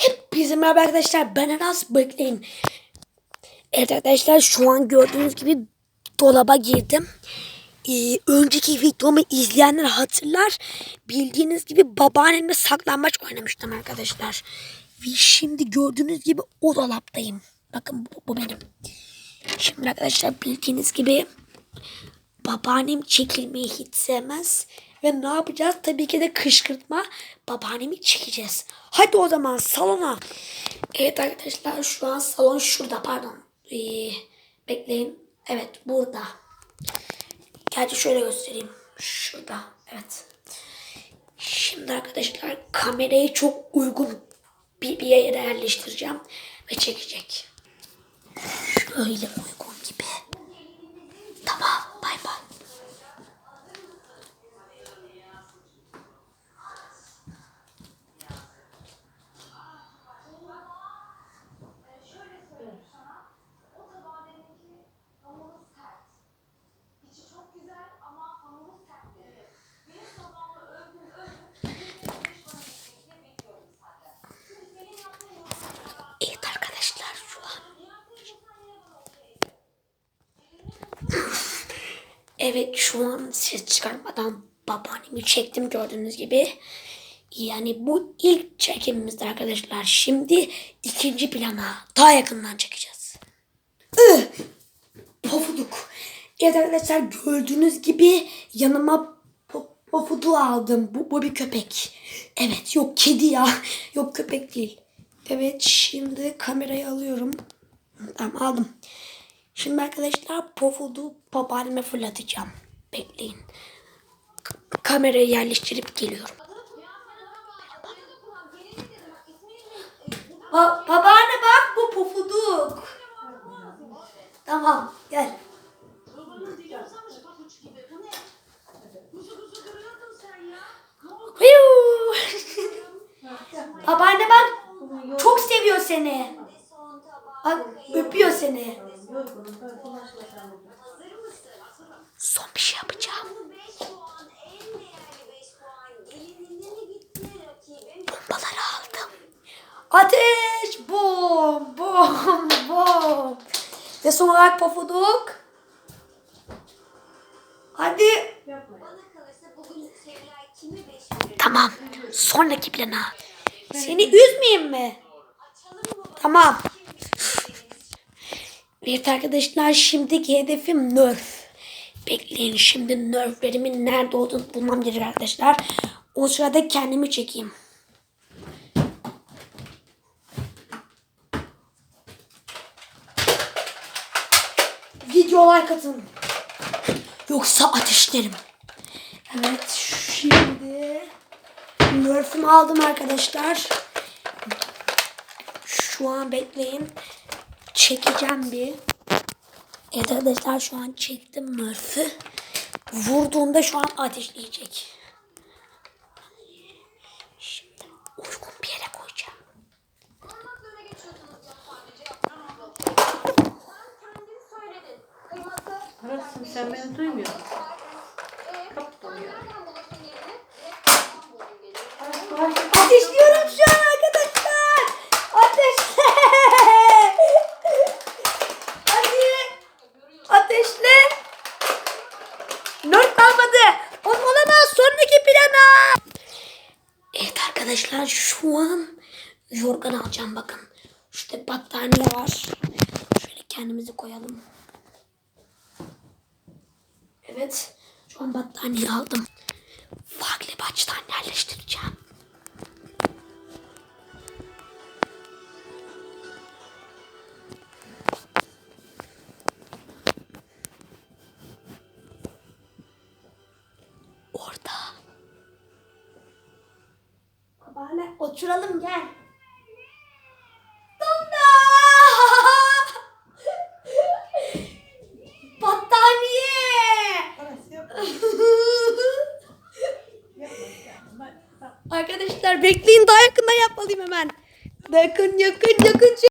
Hepinize merhaba arkadaşlar. Ben Aras bekleyin. Evet arkadaşlar şu an gördüğünüz gibi dolaba girdim. Ee, önceki videomu izleyenler hatırlar. Bildiğiniz gibi babaannemle saklambaç oynamıştım arkadaşlar. Ve şimdi gördüğünüz gibi o dolaptayım. Bakın bu, bu benim. Şimdi arkadaşlar bildiğiniz gibi babaannem çekilmeyi hiç sevmez. Ve ne yapacağız? Tabii ki de kışkırtma babaannemi çekeceğiz. Hadi o zaman salona. Evet arkadaşlar şu an salon şurada pardon. Ee, bekleyin. Evet burada. Gerçi şöyle göstereyim. Şurada. Evet. Şimdi arkadaşlar kamerayı çok uygun bir, bir yere yerleştireceğim. Ve çekecek. Şöyle uygun gibi. Tamam. Bay bay. Evet arkadaşlar şu an. Evet şu an ses çıkarmadan babaannemi çektim gördüğünüz gibi. Yani bu ilk çekimimizdi arkadaşlar. Şimdi ikinci plana daha yakından çekeceğiz. Ih! Pofuduk. Evet arkadaşlar gördüğünüz gibi yanıma po- pofudu aldım. Bu, bu bir köpek. Evet yok kedi ya. Yok köpek değil. Evet şimdi kamerayı alıyorum. Tamam aldım. Şimdi arkadaşlar pofudu babaanneme fırlatacağım. Bekleyin. K- kamerayı yerleştirip geliyorum. Ba- babaanne bak bu pofuduk. Tamam gel. Babaanne bak çok seviyor seni. Bak öpüyor seni. Son bir şey yapacağım. Bombaları aldım. Ateş! Bom! Bom! Bom! Ve son olarak pofuduk. Hadi. Tamam. Sonraki plana. Seni üzmeyeyim mi? Tamam. Evet arkadaşlar şimdiki hedefim Nerf. Bekleyin şimdi Nerf'lerimin nerede olduğunu bulmam gerek arkadaşlar. O sırada kendimi çekeyim. Video like atın. Yoksa ateşlerim. Evet şimdi Nerf'ümü aldım arkadaşlar. Şu an bekleyin. Çekeceğim bir. Evet arkadaşlar şu an çektim Nerf'ü. Vurduğunda şu an ateşleyecek. Şimdi uygun bir yere koyacağım. Arasın sen beni duymuyorsun. Kapatıyor. Ateşliyorum şu an arkadaşlar. Ateşle. Hadi. Ateşle. Nerf kalmadı. On olamaz. Sonraki plana. Evet arkadaşlar şu an yorgan alacağım bakın. Şurada battaniye var. Şöyle kendimizi koyalım. Evet. Şu an battaniye aldım. Farklı bir açıdan yerleştireceğim. Oturalım gel. Dunda! Battaniye! Arkadaşlar bekleyin daha yakından yapmalıyım hemen. Yakın yakın yakın